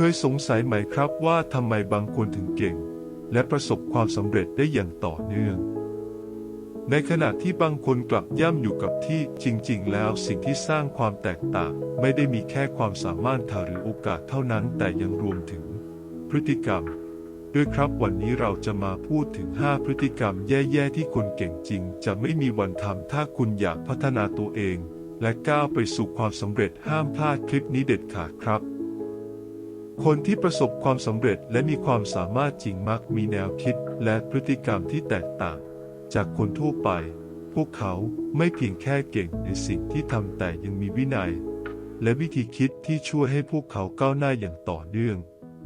เคยสงสัยไหมครับว่าทำไมบางคนถึงเก่ง และประสบความสำเร็จได้อย่างต่อเนื่อง ในขณะที่บางคนกลับย่ำอยู่กับที่จริง ๆ แล้วสิ่งที่สร้างความแตกต่าง ไม่ได้มีแค่ความสามารถหรือโอกาสเท่านั้น แต่ยังรวมถึง พฤติกรรม ด้วยครับวันนี้เราจะมาพูดถึง 5 พฤติกรรมแย่ๆที่คนเก่งจริง จะไม่มีวันทำถ้าคุณอยากพัฒนาตัวเอง และก้าวไปสู่ความสำเร็จห้ามพลาดคลิปนี้เด็ดขาดครับ คนที่ประสบความสำเร็จและมีความสามารถจริงมักมีแนวคิดและพฤติกรรมที่แตกต่าง จากคนทั่วไป พวกเขาไม่เพียงแค่เก่งในสิ่งที่ทำแต่ยังมีวินัย และวิธีคิดที่ช่วยให้พวกเขาก้าวหน้าอย่างต่อเนื่อง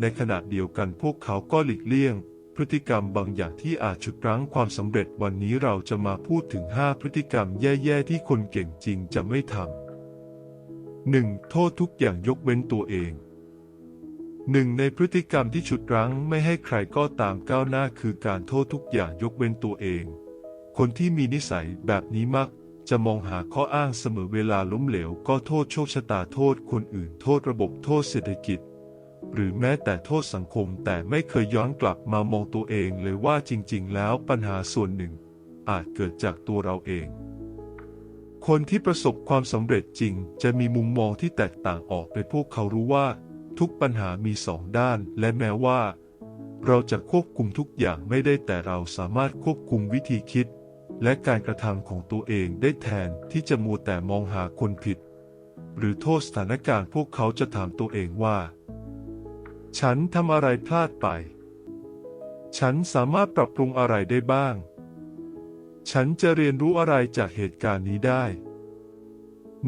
ในขณะเดียวกันพวกเขาก็หลีกเลี่ยง พฤติกรรมบางอย่างที่อาจฉุดรั้งความสำเร็จวันนี้เราจะมาพูดถึง 5 พฤติกรรมแย่ๆที่คนเก่งจริงจะไม่ทำ 1. โทษทุกอย่างยกเว้นตัวเอง หนึ่งในพฤติกรรมที่ฉุดรั้งไม่ให้ใครก็ตามก้าวหน้าคือการโทษทุกอย่างยกเว้นตัวเอง คนที่มีนิสัยแบบนี้มักจะมองหาข้ออ้างเสมอเวลาล้มเหลว ก็โทษโชคชะตาโทษคนอื่น โทษระบบโทษเศรษฐกิจ หรือแม้แต่โทษสังคมแต่ไม่เคยย้อนกลับมามองตัวเองเลยว่าจริง ๆ แล้วปัญหาส่วนหนึ่ง อาจเกิดจากตัวเราเอง คนที่ประสบความสำเร็จจริง จะมีมุมมองที่แตกต่างออกไปพวกเขารู้ว่า ทุกปัญหามีสองด้าน และแม้ว่า เราจะควบคุมทุกอย่างไม่ได้แต่เราสามารถควบคุมวิธีคิด และการกระทำของตัวเองได้แทนที่จะมัวแต่มองหาคนผิด หรือโทษสถานการณ์พวกเขาจะถามตัวเองว่า ฉันทำอะไรพลาดไป ฉันสามารถปรับปรุงอะไรได้บ้าง ฉันจะเรียนรู้อะไรจากเหตุการณ์นี้ได้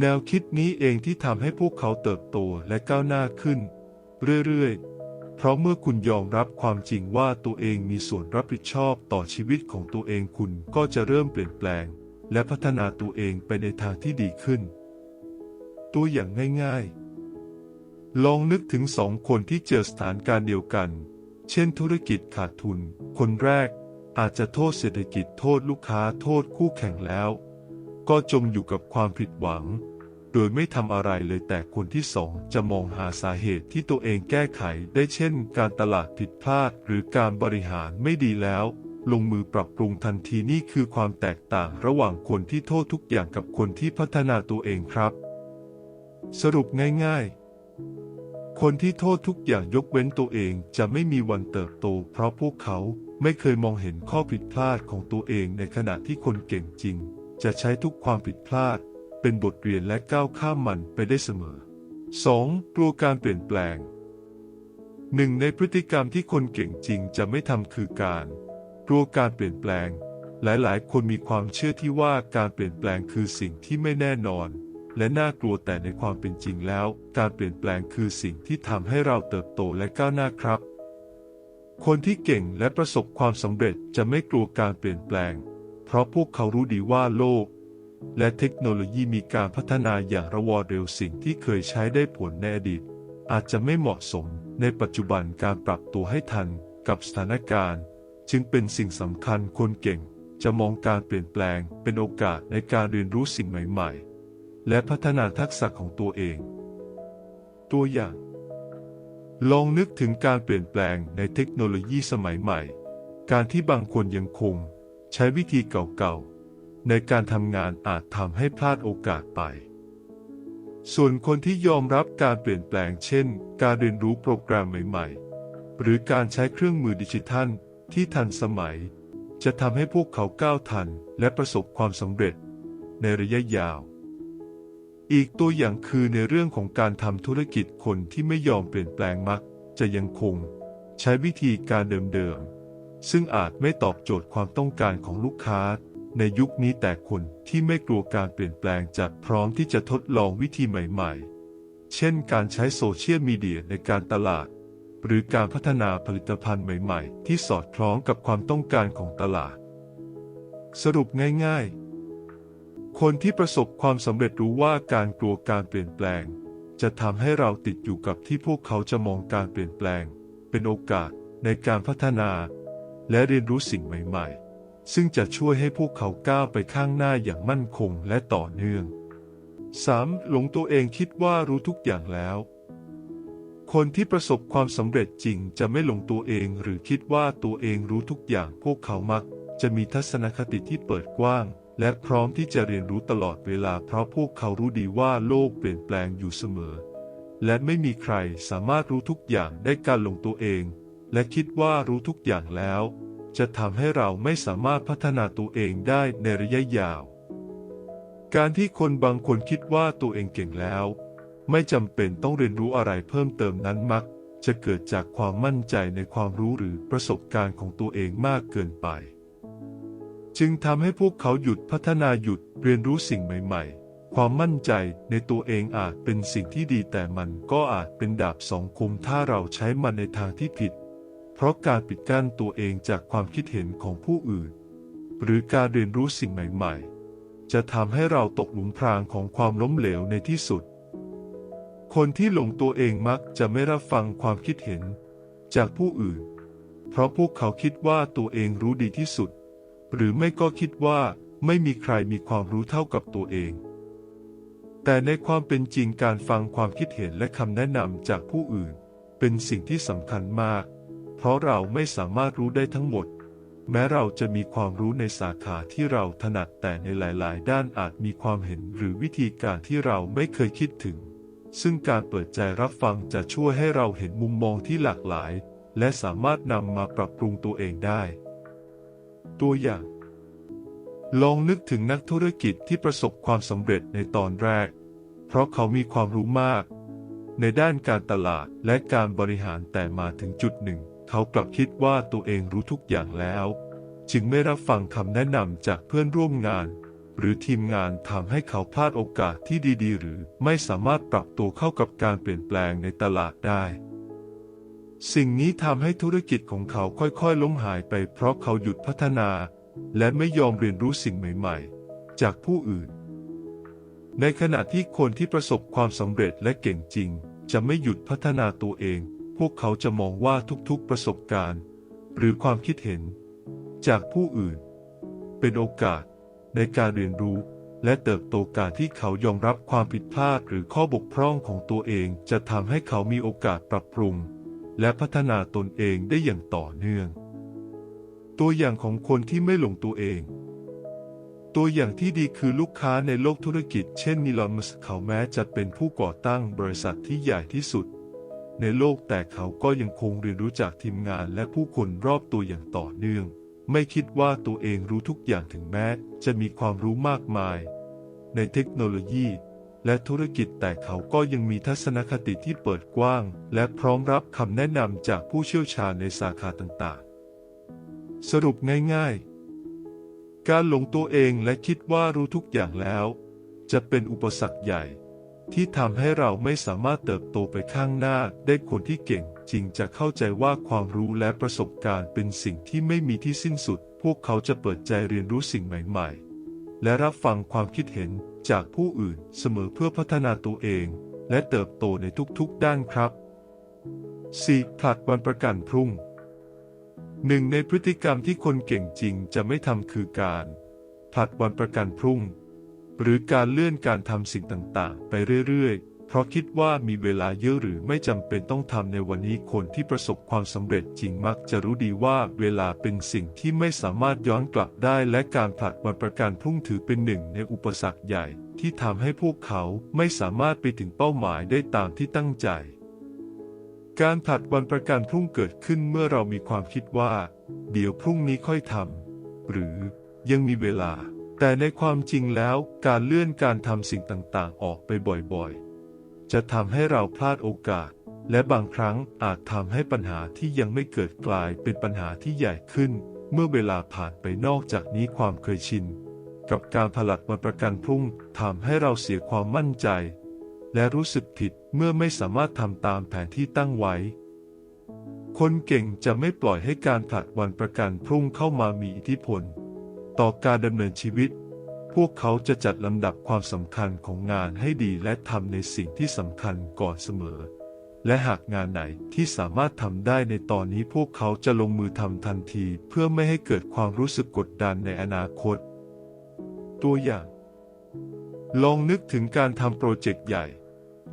แนวคิดนี้เองที่ทำให้พวกเขาเติบโตและก้าวหน้าขึ้น เรื่อยๆ เพราะเมื่อคุณยอมรับความจริงว่าตัวเองมีส่วนรับผิดชอบต่อชีวิตของตัวเองคุณก็จะเริ่มเปลี่ยนแปลง และพัฒนาตัวเองไปในทางที่ดีขึ้น ตัวอย่างง่ายๆ ลองนึกถึงสองคนที่เจอสถานการณ์เดียวกัน เช่น ธุรกิจขาดทุน คนแรกอาจจะโทษเศรษฐกิจโทษลูกค้าโทษคู่แข่งแล้ว ก็จมอยู่กับความผิดหวัง โดยไม่ทำอะไรเลยแต่คนที่สองจะมองหาสาเหตุที่ตัวเองแก้ไขได้เช่น การตลาดผิดพลาดหรือการบริหารไม่ดีแล้ว ลงมือปรับปรุงทันทีนี่คือความแตกต่างระหว่างคนที่โทษทุกอย่างกับคนที่พัฒนาตัวเองครับ สรุปง่ายๆ คนที่โทษทุกอย่างยกเว้นตัวเองจะไม่มีวันเติบโต เพราะพวกเขาไม่เคยมองเห็นข้อผิดพลาดของตัวเองในขณะที่คนเก่งจริง จะใช้ทุกความผิดพลาด เป็นบทเรียนและก้าวข้ามมันไปได้เสมอ 2. กลัวการเปลี่ยนแปลงหนึ่งในพฤติกรรมที่คนเก่งจริงจะไม่ทำคือการกลัวการเปลี่ยนแปลง หลายๆ คนมีความเชื่อที่ว่าการเปลี่ยนแปลงคือสิ่งที่ไม่แน่นอน และน่ากลัวแต่ในความเป็นจริงแล้ว การเปลี่ยนแปลงคือสิ่งที่ทำให้เราเติบโตและก้าวหน้าครับ คนที่เก่งและประสบความสำเร็จจะไม่กลัวการเปลี่ยนแปลง เพราะพวกเขารู้ดีว่าโลก และเทคโนโลยีมีการพัฒนาอย่างระวอเร็วสิ่งที่เคยใช้ได้ผลในอดีต อาจจะไม่เหมาะสมในปัจจุบันการปรับตัวให้ทันกับสถานการณ์ จึงเป็นสิ่งสำคัญคนเก่งจะมองการเปลี่ยนแปลงเป็นโอกาสในการเรียนรู้สิ่งใหม่ ๆ และพัฒนาทักษะของตัวเอง ตัวอย่าง ลองนึกถึงการเปลี่ยนแปลงในเทคโนโลยีสมัยใหม่ การที่บางคนยังคง ใช้วิธีเก่าๆ ในการทำงานอาจทำให้พลาดโอกาสไป ส่วนคนที่ยอมรับการเปลี่ยนแปลงเช่น การเรียนรู้โปรแกรมใหม่ๆ หรือการใช้เครื่องมือดิจิทัลที่ทันสมัย จะทำให้พวกเขาก้าวทันและประสบความสำเร็จในระยะยาว อีกตัวอย่างคือในเรื่องของการทำธุรกิจคนที่ไม่ยอมเปลี่ยนแปลงมัก จะยังคง ใช้วิธีการเดิมๆ ซึ่งอาจไม่ตอบโจทย์ความต้องการของลูกค้า ในยุคนี้แต่คนที่ไม่กลัวการเปลี่ยนแปลงจะพร้อมที่จะทดลองวิธีใหม่ๆ เช่นการใช้โซเชียลมีเดียในการตลาด หรือการพัฒนาผลิตภัณฑ์ใหม่ๆ ที่สอดคล้องกับความต้องการของตลาด สรุปง่ายๆ คนที่ประสบความสำเร็จรู้ว่าการกลัวการเปลี่ยนแปลง จะทำให้เราติดอยู่กับที่พวกเขาจะมองการเปลี่ยนแปลง เป็นโอกาสในการพัฒนา และเรียนรู้สิ่งใหม่ๆ ซึ่งจะช่วยให้พวกเขาก้าวไปข้างหน้าอย่างมั่นคงและต่อเนื่อง 3. หลงตัวเองคิดว่ารู้ทุกอย่างแล้ว คนที่ประสบความสำเร็จจริงจะไม่หลงตัวเองหรือคิดว่าตัวเองรู้ทุกอย่าง พวกเขามัก จะมีทัศนคติที่เปิดกว้าง และพร้อมที่จะเรียนรู้ตลอดเวลา เพราะพวกเขารู้ดีว่าโลกเปลี่ยนแปลงอยู่เสมอ และไม่มีใครสามารถรู้ทุกอย่างได้การหลงตัวเอง และคิดว่ารู้ทุกอย่างแล้ว จะทำให้เราไม่สามารถพัฒนาตัวเองได้ในระยะยาว การที่คนบางคนคิดว่าตัวเองเก่งแล้ว ไม่จำเป็นต้องเรียนรู้อะไรเพิ่มเติมนั้นมัก จะเกิดจากความมั่นใจในความรู้หรือประสบการณ์ของตัวเองมากเกินไป จึงทำให้พวกเขาหยุดพัฒนาหยุดเรียนรู้สิ่งใหม่ๆความมั่นใจในตัวเองอาจเป็นสิ่งที่ดีแต่มันก็อาจเป็นดาบสองคมถ้าเราใช้มันในทางที่ผิด เพราะการปิดกั้นตัวเองจากความคิดเห็นของผู้อื่น หรือการเรียนรู้สิ่งใหม่ๆ จะทำให้เราตกหลุมพรางของความล้มเหลวในที่สุด คนที่หลงตัวเองมักจะไม่รับฟังความคิดเห็นจากผู้อื่น เพราะพวกเขาคิดว่าตัวเองรู้ดีที่สุด หรือไม่ก็คิดว่าไม่มีใครมีความรู้เท่ากับตัวเอง แต่ในความเป็นจริงการฟังความคิดเห็นและคำแนะนำจากผู้อื่น เป็นสิ่งที่สำคัญมาก ราะเราไม่สามารถรู้ได้ทั้งหมด แม้เราจะมีความรู้ในสาขาที่เราถนัดแต่ในหลาย ๆ ด้านอาจมีความเห็นหรือวิธีการที่เราไม่เคยคิดถึง ซึ่งการเปิดใจรับฟังจะช่วยให้เราเห็นมุมมองที่หลากหลาย และสามารถนำมาปรับปรุงตัวเองได้ ตัวอย่าง ลองนึกถึงนักธุรกิจที่ประสบความสำเร็จในตอนแรก เพราะเขามีความรู้มาก ในด้านการตลาดและการบริหารแต่มาถึงจุดหนึ่ง เขากลับคิดว่าตัวเองรู้ทุกอย่างแล้ว จึงไม่รับฟังคำแนะนำจากเพื่อนร่วมงาน หรือทีมงานทำให้เขาพลาดโอกาสที่ดีๆ หรือไม่สามารถปรับตัวเข้ากับการเปลี่ยนแปลงในตลาดได้ สิ่งนี้ทำให้ธุรกิจของเขาค่อยๆ ล้มหายไปเพราะเขาหยุดพัฒนา และไม่ยอมเรียนรู้สิ่งใหม่ๆ จากผู้อื่น ในขณะที่คนที่ประสบความสำเร็จและเก่งจริง จะไม่หยุดพัฒนาตัวเอง พวกเขาจะมองว่าทุกๆประสบการณ์ หรือความคิดเห็น จากผู้อื่น เป็นโอกาสในการเรียนรู้และเติบโตการที่เขายอมรับความผิดพลาดหรือข้อบกพร่องของตัวเองจะทำให้เขามีโอกาสปรับปรุง และพัฒนาตนเองได้อย่างต่อเนื่อง ตัวอย่างของคนที่ไม่หลงตัวเอง ตัวอย่างที่ดีคือลูกค้าในโลกธุรกิจ เช่นนิลอนมัสก์เขาแม้จะเป็นผู้ก่อตั้งบริษัทที่ใหญ่ที่สุด ในโลกแต่เขาก็ยังคงเรียนรู้จากทีมงานและผู้คนรอบตัวอย่างต่อเนื่อง ไม่คิดว่าตัวเองรู้ทุกอย่างถึงแม้ จะมีความรู้มากมาย ในเทคโนโลยี และธุรกิจแต่เขาก็ยังมีทัศนคติที่เปิดกว้าง และพร้อมรับคำแนะนำจากผู้เชี่ยวชาญในสาขาต่างๆ สรุปง่ายๆ การหลงตัวเองและคิดว่ารู้ทุกอย่างแล้ว จะเป็นอุปสรรคใหญ่ ที่ทำให้เราไม่สามารถเติบโตไปข้างหน้าได้คนที่เก่งจริงจะเข้าใจว่าความรู้และประสบการณ์เป็นสิ่งที่ไม่มีที่สิ้นสุด พวกเขาจะเปิดใจเรียนรู้สิ่งใหม่ๆ และรับฟังความคิดเห็นจากผู้อื่นเสมอเพื่อพัฒนาตัวเอง และเติบโตในทุกๆด้านครับ 4. ผลัดวันประกันพรุ่งหนึ่งในพฤติกรรมที่คนเก่งจริงจะไม่ทำคือการผลัดวันประกันพรุ่ง หรือการเลื่อนการทำสิ่งต่างๆ ไปเรื่อยๆ เพราะคิดว่ามีเวลาเยอะหรือไม่จำเป็นต้องทำในวันนี้คนที่ประสบความสำเร็จจริงมักจะรู้ดีว่าเวลาเป็นสิ่งที่ไม่สามารถย้อนกลับได้ และการผลัดวันประกันพรุ่งถือเป็นหนึ่งในอุปสรรคใหญ่ ที่ทำให้พวกเขาไม่สามารถไปถึงเป้าหมายได้ตามที่ตั้งใจ การผลัดวันประกันพรุ่งเกิดขึ้นเมื่อเรามีความคิดว่า เดี๋ยวพรุ่งนี้ค่อยทำหรือยังมีเวลา แต่ในความจริงแล้วการเลื่อนการทำสิ่งต่างๆ ออกไปบ่อยๆ จะทำให้เราพลาดโอกาส และบางครั้งอาจทำให้ปัญหาที่ยังไม่เกิดกลายเป็นปัญหาที่ใหญ่ขึ้น เมื่อเวลาผ่านไปนอกจากนี้ความเคยชิน กับการผลัดวันประกันพรุ่งทำให้เราเสียความมั่นใจ และรู้สึกผิดเมื่อไม่สามารถทำตามแผนที่ตั้งไว้ คนเก่งจะไม่ปล่อยให้การผลัดวันประกันพรุ่งเข้ามามีอิทธิพล ต่อการดำเนินชีวิต พวกเขาจะจัดลำดับความสำคัญของงานให้ดีและทำในสิ่งที่สำคัญก่อนเสมอ และหากงานไหนที่สามารถทำได้ในตอนนี้พวกเขาจะลงมือทำทันทีเพื่อไม่ให้เกิดความรู้สึกกดดันในอนาคต ตัวอย่าง ลองนึกถึงการทำโปรเจกต์ใหญ่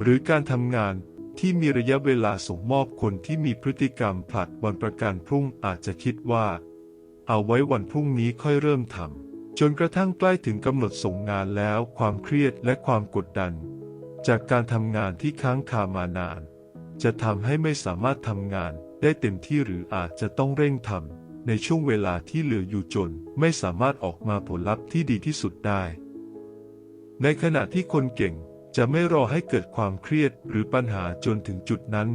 หรือการทำงานที่มีระยะเวลาส่งมอบคนที่มีพฤติกรรมผลัดวันประกันพรุ่งอาจจะคิดว่า เอาไว้วันพรุ่งนี้ค่อยเริ่มทำจนกระทั่งใกล้ถึงกำหนดส่งงานแล้วความเครียดและความกดดัน จากการทำงานที่ค้างคามานาน จะทำให้ไม่สามารถทำงานได้เต็มที่หรืออาจจะต้องเร่งทำในช่วงเวลาที่เหลืออยู่จน ไม่สามารถออกมาผลลัพธ์ที่ดีที่สุดได้ ในขณะที่คนเก่งจะไม่รอให้เกิดความเครียดหรือปัญหาจนถึงจุดนั้น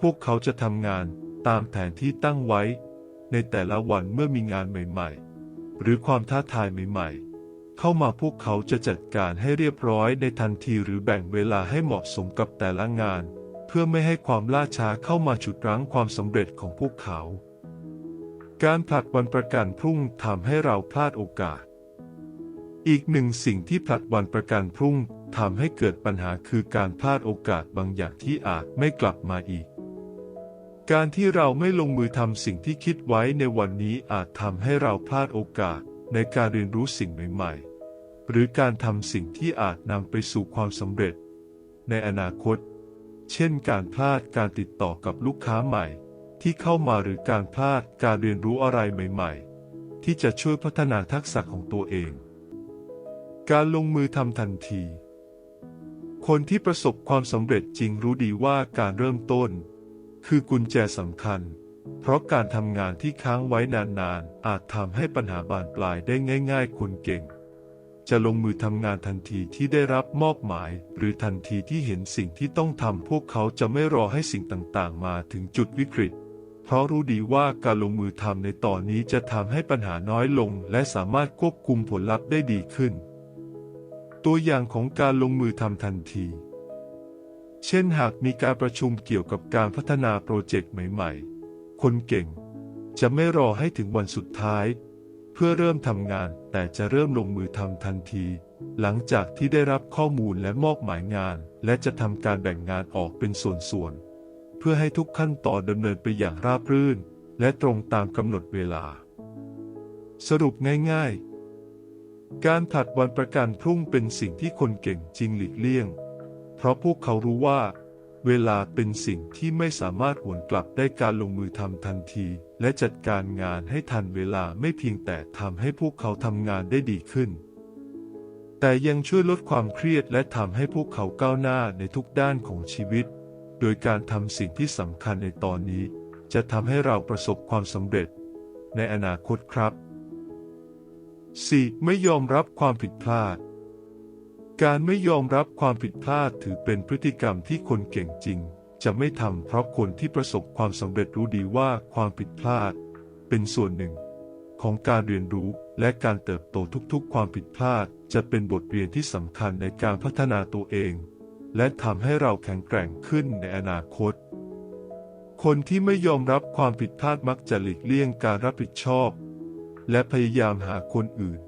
พวกเขาจะทำงานตามแผนที่ตั้งไว้ ในแต่ละวันเมื่อมีงานใหม่ๆ หรือความท้าทายใหม่ๆ เข้ามาพวกเขาจะจัดการให้เรียบร้อยในทันทีหรือแบ่งเวลาให้เหมาะสมกับแต่ละงาน เพื่อไม่ให้ความล่าช้าเข้ามาฉุดรั้งความสำเร็จของพวกเขา การผลัดวันประกันพรุ่งทำให้เราพลาดโอกาส อีกหนึ่งสิ่งที่ผลัดวันประกันพรุ่งทำให้เกิดปัญหาคือการพลาดโอกาสบางอย่างที่อาจไม่กลับมาอีก การที่เราไม่ลงมือทำสิ่งที่คิดไว้ในวันนี้อาจทำให้เราพลาดโอกาสในการเรียนรู้สิ่งใหม่ๆ หรือการทำสิ่งที่อาจนำไปสู่ความสำเร็จ ในอนาคต เช่นการพลาดการติดต่อกับลูกค้าใหม่ ที่เข้ามาหรือการพลาดการเรียนรู้อะไรใหม่ๆ ที่จะช่วยพัฒนาทักษะของตัวเอง การลงมือทำทันที คนที่ประสบความสำเร็จจริงรู้ดีว่าการเริ่มต้น คือกุญแจสำคัญ เพราะการทำงานที่ค้างไว้นานๆ อาจทำให้ปัญหาบานปลายได้ง่าย ๆ คนเก่ง จะลงมือทำงานทันทีที่ได้รับมอบหมาย หรือทันทีที่เห็นสิ่งที่ต้องทำพวกเขาจะไม่รอให้สิ่งต่างๆ มาถึงจุดวิกฤต เพราะรู้ดีว่าการลงมือทำในตอนนี้จะทำให้ปัญหาน้อยลง และสามารถควบคุมผลลัพธ์ได้ดีขึ้น ตัวอย่างของการลงมือทำทันที เช่นหากมีการประชุมเกี่ยวกับการพัฒนาโปรเจกต์ใหม่ๆ คนเก่งจะไม่รอให้ถึงวันสุดท้าย เพื่อเริ่มทำงานแต่จะเริ่มลงมือทำทันที หลังจากที่ได้รับข้อมูลและมอบหมายงาน และจะทำการแบ่งงานออกเป็นส่วนๆ เพื่อให้ทุกขั้นตอนดำเนินไปอย่างราบรื่น และตรงตามกำหนดเวลา สรุปง่ายๆ การผลัดวันประกันพรุ่งเป็นสิ่งที่คนเก่งจริงหลีกเลี่ยง ราะพวกเขารู้ว่า เวลาเป็นสิ่งที่ไม่สามารถหวนกลับได้การลงมือทำทันที และจัดการงานให้ทันเวลาไม่เพียงแต่ทำให้พวกเขาทำงานได้ดีขึ้น แต่ยังช่วยลดความเครียดและทำให้พวกเขาก้าวหน้าในทุกด้านของชีวิต โดยการทำสิ่งที่สำคัญในตอนนี้ จะทำให้เราประสบความสำเร็จ ในอนาคตครับ 4. ไม่ยอมรับความผิดพลาด การไม่ยอมรับความผิดพลาดถือเป็นพฤติกรรมที่คนเก่งจริง จะไม่ทำเพราะคนที่ประสบความสำเร็จรู้ดีว่าความผิดพลาด เป็นส่วนหนึ่ง ของการเรียนรู้และการเติบโตทุกๆ ความผิดพลาด จะเป็นบทเรียนที่สำคัญในการพัฒนาตัวเอง และทำให้เราแข็งแกร่งขึ้นในอนาคต คนที่ไม่ยอมรับความผิดพลาดมักจะหลีกเลี่ยงการรับผิดชอบ และพยายามหาคนอื่น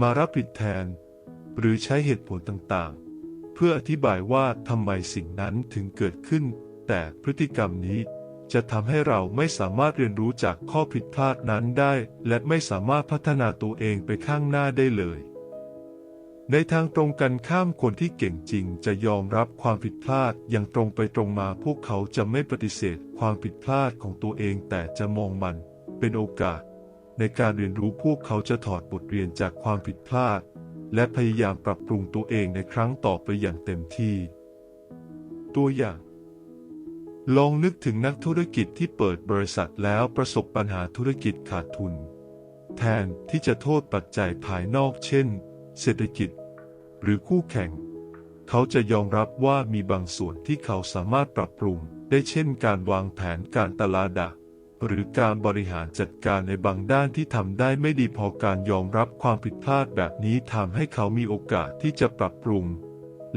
มารับผิดแทน หรือใช้เหตุผลต่างๆ เพื่ออธิบายว่าทำไมสิ่งนั้นถึงเกิดขึ้น แต่พฤติกรรมนี้จะทำให้เราไม่สามารถเรียนรู้จากข้อผิดพลาดนั้นได้ และไม่สามารถพัฒนาตัวเองไปข้างหน้าได้เลย ในทางตรงกันข้ามคนที่เก่งจริงจะยอมรับความผิดพลาดอย่างตรงไปตรงมาพวกเขาจะไม่ปฏิเสธความผิดพลาดของตัวเองแต่จะมองมันเป็นโอกาส ในการเรียนรู้พวกเขาจะถอดบทเรียนจากความผิดพลาด และพยายามปรับปรุงตัวเองในครั้งต่อไปอย่างเต็มที่ ตัวอย่าง ลองนึกถึงนักธุรกิจที่เปิดบริษัทแล้วประสบปัญหาธุรกิจขาดทุน แทนที่จะโทษปัจจัยภายนอกเช่น เศรษฐกิจ หรือคู่แข่ง เขาจะยอมรับว่ามีบางส่วนที่เขาสามารถปรับปรุงได้เช่นการวางแผนการตลาด หรือการบริหารจัดการในบางด้านที่ทำได้ไม่ดีพอการยอมรับความผิดพลาดแบบนี้ทำให้เขามีโอกาสที่จะปรับปรุง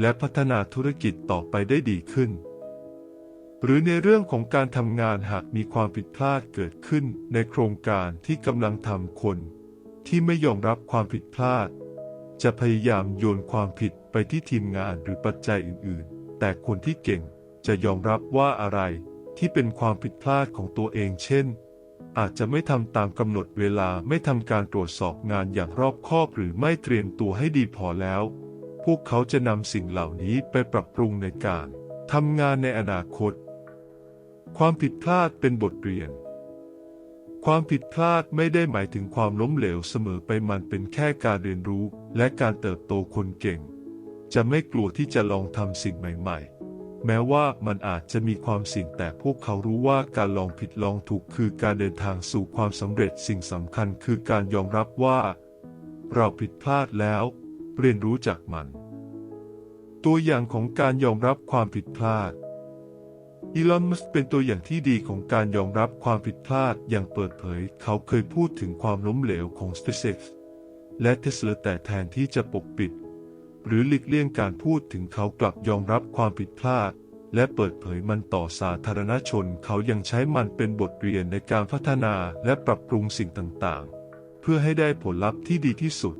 และพัฒนาธุรกิจต่อไปได้ดีขึ้น หรือในเรื่องของการทำงานหากมีความผิดพลาดเกิดขึ้นในโครงการที่กำลังทำคน ที่ไม่ยอมรับความผิดพลาด จะพยายามโยนความผิดไปที่ทีมงานหรือปัจจัยอื่น ๆ แต่คนที่เก่งจะยอมรับว่าอะไร ที่เป็นความผิดพลาดของตัวเองเช่น อาจจะไม่ทำตามกำหนดเวลาไม่ทำการตรวจสอบงานอย่างรอบคอบหรือไม่เตรียมตัวให้ดีพอแล้ว พวกเขาจะนำสิ่งเหล่านี้ไปปรับปรุงในการทำงานในอนาคต ความผิดพลาดเป็นบทเรียน ความผิดพลาดไม่ได้หมายถึงความล้มเหลวเสมอไปมันเป็นแค่การเรียนรู้และการเติบโตคนเก่ง จะไม่กลัวที่จะลองทำสิ่งใหม่ ๆ แม้ว่ามันอาจจะมีความเสี่ยงแต่พวกเขารู้ว่าการลองผิดลองถูกคือการเดินทางสู่ความสำเร็จสิ่งสำคัญคือการยอมรับว่า เราผิดพลาดแล้ว เรียนรู้จากมัน ตัวอย่างของการยอมรับความผิดพลาดอีลอน มัสก์เป็นตัวอย่างที่ดีของการยอมรับความผิดพลาดอย่างเปิดเผย เขาเคยพูดถึงความล้มเหลวของ SpaceX และ Tesla แต่แทนที่จะปกปิด หรือหลีกเลี่ยงการพูดถึงเขากลับยอมรับความผิดพลาด และเปิดเผยมันต่อสาธารณชน เขายังใช้มันเป็นบทเรียนในการพัฒนาและปรับปรุงสิ่งต่างๆ เพื่อให้ได้ผลลัพธ์ที่ดีที่สุด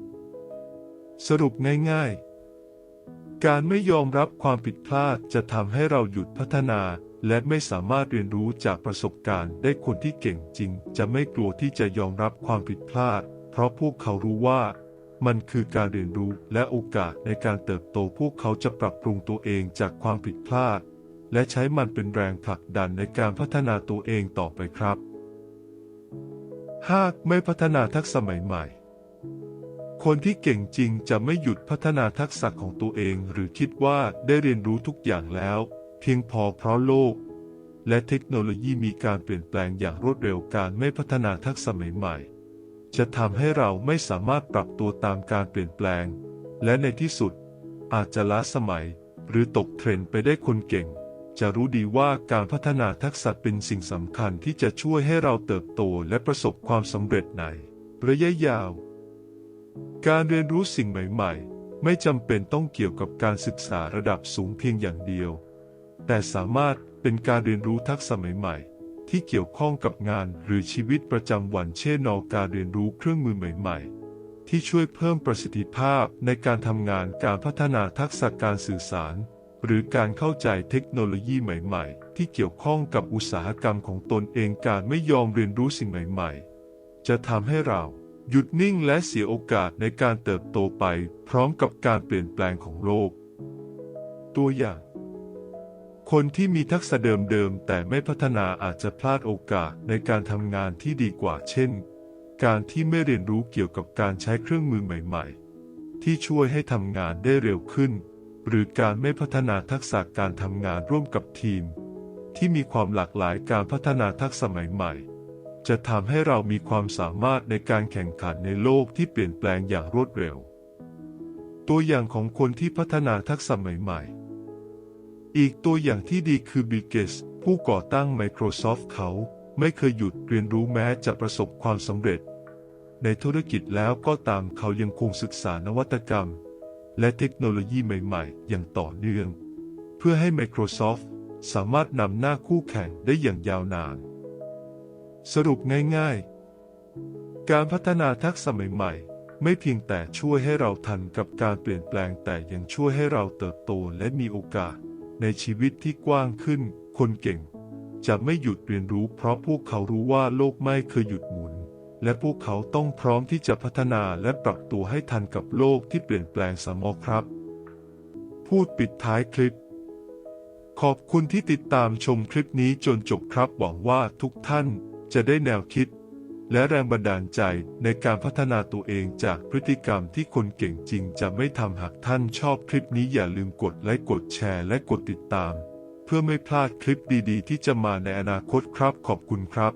สรุปง่ายๆ การไม่ยอมรับความผิดพลาดจะทำให้เราหยุดพัฒนาและไม่สามารถเรียนรู้จากประสบการณ์ได้คนที่เก่งจริง จะไม่กลัวที่จะยอมรับความผิดพลาด เพราะพวกเขารู้ว่า มันคือการเรียนรู้และโอกาสในการเติบโตพวกเขาจะปรับปรุงตัวเองจากความผิดพลาด และใช้มันเป็นแรงผลักดันในการพัฒนาตัวเองต่อไปครับ 5. ไม่พัฒนาทักษะใหม่ๆ คนที่เก่งจริงจะไม่หยุดพัฒนาทักษะของตัวเองหรือคิดว่าได้เรียนรู้ทุกอย่างแล้ว เพียงพอเพราะโลก และเทคโนโลยีมีการเปลี่ยนแปลงอย่างรวดเร็วการไม่พัฒนาทักษะใหม่ๆ จะทำให้เราไม่สามารถปรับตัวตามการเปลี่ยนแปลง และในที่สุด อาจจะล้าสมัย หรือตกเทรนด์ไปได้คนเก่ง จะรู้ดีว่าการพัฒนาทักษะเป็นสิ่งสำคัญที่จะช่วยให้เราเติบโตและประสบความสำเร็จในระยะยาว การเรียนรู้สิ่งใหม่ๆ ไม่จำเป็นต้องเกี่ยวกับการศึกษาระดับสูงเพียงอย่างเดียว แต่สามารถเป็นการเรียนรู้ทักษะใหม่ๆ ที่เกี่ยวข้องกับงานหรือชีวิตประจำวันเช่นนการเรียนรู้เครื่องมือใหม่ๆ ที่ช่วยเพิ่มประสิทธิภาพในการทำงานการพัฒนาทักษะการสื่อสาร หรือการเข้าใจเทคโนโลยีใหม่ๆ ที่เกี่ยวข้องกับอุตสาหกรรมของตนเองการไม่ยอมเรียนรู้สิ่งใหม่ๆ จะทำให้เราหยุดนิ่งและเสียโอกาสในการเติบโตไปพร้อมกับการเปลี่ยนแปลงของโลก ตัวอย่าง คนที่มีทักษะเดิมๆแต่ไม่พัฒนาอาจจะพลาดโอกาสในการทำงานที่ดีกว่าเช่น การที่ไม่เรียนรู้เกี่ยวกับการใช้เครื่องมือใหม่ๆ ที่ช่วยให้ทำงานได้เร็วขึ้น หรือการไม่พัฒนาทักษะการทำงานร่วมกับทีม ที่มีความหลากหลายการพัฒนาทักษะใหม่ๆ จะทำให้เรามีความสามารถในการแข่งขันในโลกที่เปลี่ยนแปลงอย่างรวดเร็ว ตัวอย่างของคนที่พัฒนาทักษะใหม่ๆ อีกตัวอย่างที่ดีคือบิลเกสผู้ก่อตั้ง Microsoft เขาไม่เคยหยุดเรียนรู้แม้จะประสบความสำเร็จ ในธุรกิจแล้วก็ตามเขายังคงศึกษานวัตกรรม และเทคโนโลยีใหม่ๆ อย่างต่อเนื่อง เพื่อให้ Microsoft สามารถนำหน้าคู่แข่งได้อย่างยาวนาน สรุปง่ายๆ การพัฒนาทักษะใหม่ๆ ไม่เพียงแต่ช่วยให้เราทันกับการเปลี่ยนแปลงแต่ยังช่วยให้เราเติบโตและมีโอกาส ในชีวิตที่กว้างขึ้น คนเก่ง จะไม่หยุดเรียนรู้เพราะพวกเขารู้ว่าโลกไม่เคยหยุดหมุน และพวกเขาต้องพร้อมที่จะพัฒนาและปรับตัวให้ทันกับโลกที่เปลี่ยนแปลงสมอครับ พูดปิดท้ายคลิป ขอบคุณที่ติดตามชมคลิปนี้จนจบครับหวังว่าทุกท่านจะได้แนวคิด และแรงบันดาลใจในการพัฒนาตัวเองจากพฤติกรรมที่คนเก่งจริงจะไม่ทำหากท่านชอบคลิปนี้อย่าลืมกดไลค์กดแชร์และกดติดตาม เพื่อไม่พลาดคลิปดีๆ ที่จะมาในอนาคตครับขอบคุณครับ